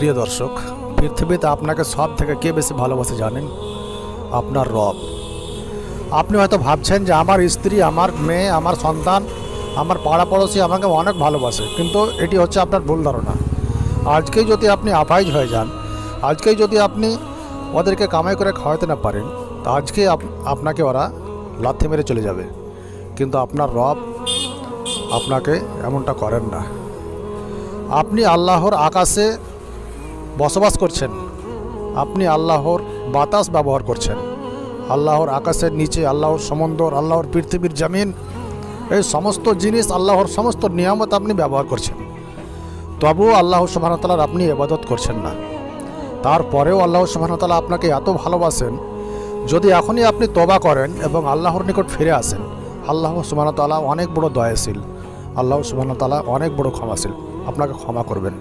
প্রিয় দর্শক, পৃথিবীতে আপনাকে সব থেকে কে বেশি ভালোবাসে জানেন? আপনার রব। আপনি হয়তো ভাবছেন যে আমার স্ত্রী, আমার মেয়ে, আমার সন্তান, আমার পাড়া পড়োশি আমাকে অনেক ভালোবাসে, কিন্তু এটি হচ্ছে আপনার ভুল ধারণা। আজকেই যদি আপনি আপাইজ হয়ে যান, আজকেই যদি আপনি ওদেরকে কামাই করে খাওয়াতে না পারেন, তা আজকে আপ- আপনাকে ওরা লাথি মেরে চলে যাবে। কিন্তু আপনার রব আপনাকে এমনটা করেন না। আপনি আল্লাহর আকাশে বসবাস করছেন। আপনি আল্লাহর বাতাস ব্যবহার করছেন। আল্লাহর আকাশের নিচে, আল্লাহর সমন্দর, আল্লাহর পৃথিবীর জমিন, এই সমস্ত জিনিস, আল্লাহর সমস্ত নিয়ামত আপনি ব্যবহার করছেন। তবুও আল্লাহ সুবাহতালার আপনি এবাদত করছেন না। তারপরেও আল্লাহ সুবাহতালা আপনাকে এত ভালোবাসেন, যদি এখনই আপনি তবা করেন এবং আল্লাহর নিকট ফিরে আসেন, আল্লাহ সুবাহতালা অনেক বড় দয়াশীল। আল্লাহ সুবাহতালা অনেক বড় ক্ষমাশীল। আপনাকে ক্ষমা করবেন।